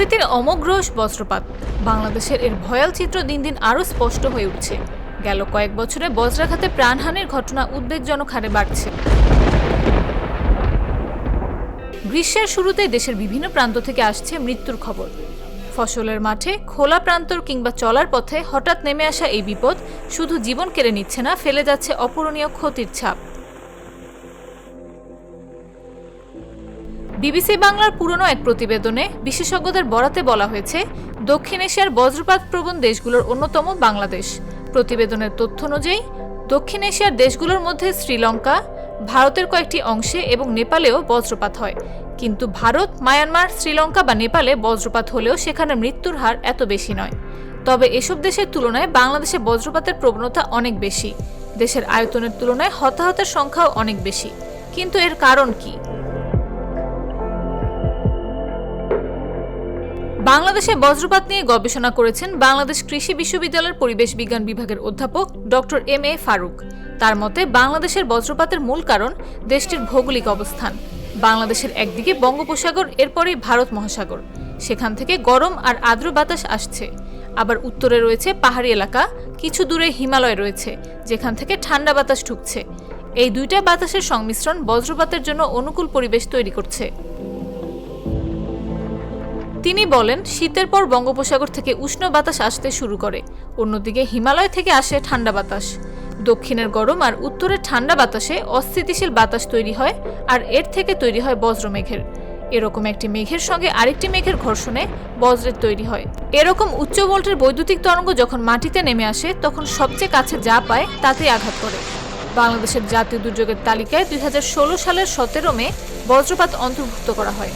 প্রকৃতির অমগ্রস বজ্রপাত। বাংলাদেশের এর ভয়াল চিত্র দিন দিন আরও স্পষ্ট হয়ে উঠছে। গেল কয়েক বছরে বজ্রাঘাতে প্রাণহানির ঘটনা উদ্বেগজনক হারে বাড়ছে। গ্রীষ্মের শুরুতেই দেশের বিভিন্ন প্রান্ত থেকে আসছে মৃত্যুর খবর। ফসলের মাঠে, খোলা প্রান্তর কিংবা চলার পথে হঠাৎ নেমে আসা এই বিপদ শুধু জীবন কেড়ে নিচ্ছে না, ফেলে যাচ্ছে অপূরণীয় ক্ষতির ছাপ। বিবিসি বাংলার পুরনো এক প্রতিবেদনে বিশেষজ্ঞদের বরাতে বলা হয়েছে, দক্ষিণ এশিয়ার বজ্রপাত প্রবণ দেশগুলোর অন্যতম বাংলাদেশ। প্রতিবেদনের তথ্য অনুযায়ী, দক্ষিণ এশিয়ার দেশগুলোর মধ্যে শ্রীলঙ্কা, ভারতের কয়েকটি অংশে এবং নেপালেও বজ্রপাত হয়। কিন্তু ভারত, মায়ানমার, শ্রীলঙ্কা বা নেপালে বজ্রপাত হলেও সেখানে মৃত্যুর হার এত বেশি নয়। তবে এসব দেশের তুলনায় বাংলাদেশে বজ্রপাতের প্রবণতা অনেক বেশি। দেশের আয়তনের তুলনায় হতাহতের সংখ্যাও অনেক বেশি। কিন্তু এর কারণ কি? বাংলাদেশে বজ্রপাত নিয়ে গবেষণা করেছেন বাংলাদেশ কৃষি বিশ্ববিদ্যালয়ের পরিবেশ বিজ্ঞান বিভাগের অধ্যাপক ডক্টর এম এ ফারুক। তার মতে, বাংলাদেশের বজ্রপাতের মূল কারণ দেশটির ভৌগোলিক অবস্থান। বাংলাদেশের একদিকে বঙ্গোপসাগর, এরপরেই ভারত মহাসাগর। সেখান থেকে গরম আর আর্দ্র বাতাস আসছে। আবার উত্তরে রয়েছে পাহাড়ি এলাকা, কিছু দূরে হিমালয় রয়েছে, যেখান থেকে ঠান্ডা বাতাস ঢুকছে। এই দুইটা বাতাসের সংমিশ্রণ বজ্রপাতের জন্য অনুকূল পরিবেশ তৈরি করছে। তিনি বলেন, শীতের পর বঙ্গোপসাগর থেকে উষ্ণ বাতাস আসতে শুরু করে। অন্যদিকে হিমালয় থেকে আসে ঠান্ডা বাতাস। দক্ষিণের গরম আর উত্তরের ঠান্ডা বাতাসে অস্থিতিশীল বাতাস তৈরি হয় আর এর থেকে তৈরি হয় বজ্র মেঘের এরকম একটি মেঘের সঙ্গে আরেকটি মেঘের ঘর্ষণে বজ্রের তৈরি হয়। এরকম উচ্চ ভোল্টের বৈদ্যুতিক তরঙ্গ যখন মাটিতে নেমে আসে, তখন সবচেয়ে কাছে যা পায় তাতেই আঘাত করে। বাংলাদেশের জাতীয় দুর্যোগের তালিকায় দুই হাজার ষোলো সালের সতেরো মে বজ্রপাত অন্তর্ভুক্ত করা হয়।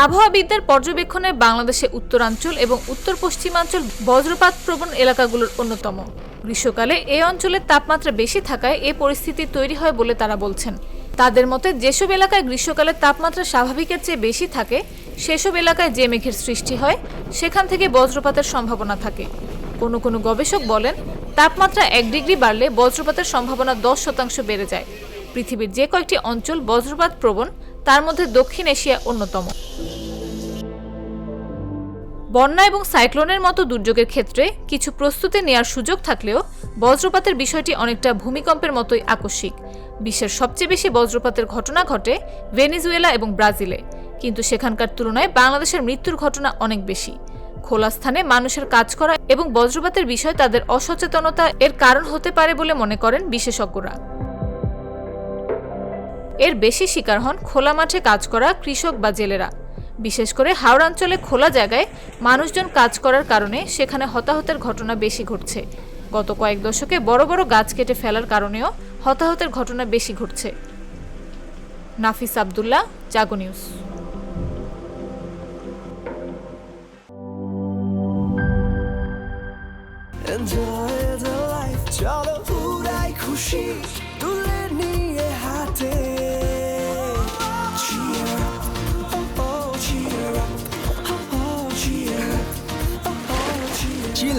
আবহাওয়াবিদদের পর্যবেক্ষণে বাংলাদেশে উত্তরাঞ্চল এবং উত্তর পশ্চিমাঞ্চল বজ্রপাত প্রবণ এলাকাগুলোর অন্যতম। গ্রীষ্মকালে এই অঞ্চলের তাপমাত্রা বেশি থাকায় এ পরিস্থিতি তৈরি হয় বলে তারা বলছেন। তাদের মতে, যেসব এলাকায় গ্রীষ্মকালে তাপমাত্রা স্বাভাবিকের চেয়ে বেশি থাকে, সেসব এলাকায় যে মেঘের সৃষ্টি হয়, সেখান থেকে বজ্রপাতের সম্ভাবনা থাকে। কোনো কোনো গবেষক বলেন, তাপমাত্রা এক ডিগ্রি বাড়লে বজ্রপাতের সম্ভাবনা দশ শতাংশ বেড়ে যায়। পৃথিবীর যে কয়েকটি অঞ্চল বজ্রপাত প্রবণ তার মধ্যে দক্ষিণ এশিয়া অন্যতম। বন্যা এবং সাইক্লোনের মতো দুর্যোগের ক্ষেত্রে কিছু প্রস্তুতি নেওয়ার সুযোগ থাকলেও বজ্রপাতের বিষয়টি অনেকটা ভূমিকম্পের মতোই আকস্মিক। বিশ্বের সবচেয়ে বেশি বজ্রপাতের ঘটনা ঘটে ভেনিজুয়েলা এবং ব্রাজিলে। কিন্তু সেখানকার তুলনায় বাংলাদেশের মৃত্যুর ঘটনা অনেক বেশি। খোলা স্থানে মানুষের কাজ করা এবং বজ্রপাতের বিষয়ে তাদের অসচেতনতা এর কারণ হতে পারে বলে মনে করেন বিশেষজ্ঞরা। এর বেশি শিকার হন খোলা মাঠে কাজ করা কৃষক বা জেলেরা। বিশেষ করে হাওড়াঞ্চলে খোলা জায়গায় মানুষজন কাজ করার কারণে সেখানে হতাহতের ঘটনা বেশি ঘটছে। গত কয়েক দশকে বড় বড় গাছ কেটে ফেলার কারণেও হতাহতের ঘটনা বেশি ঘটছে। Nafis Abdullah, Jago news. Enjoy the life, চলো পুরাই খুশি।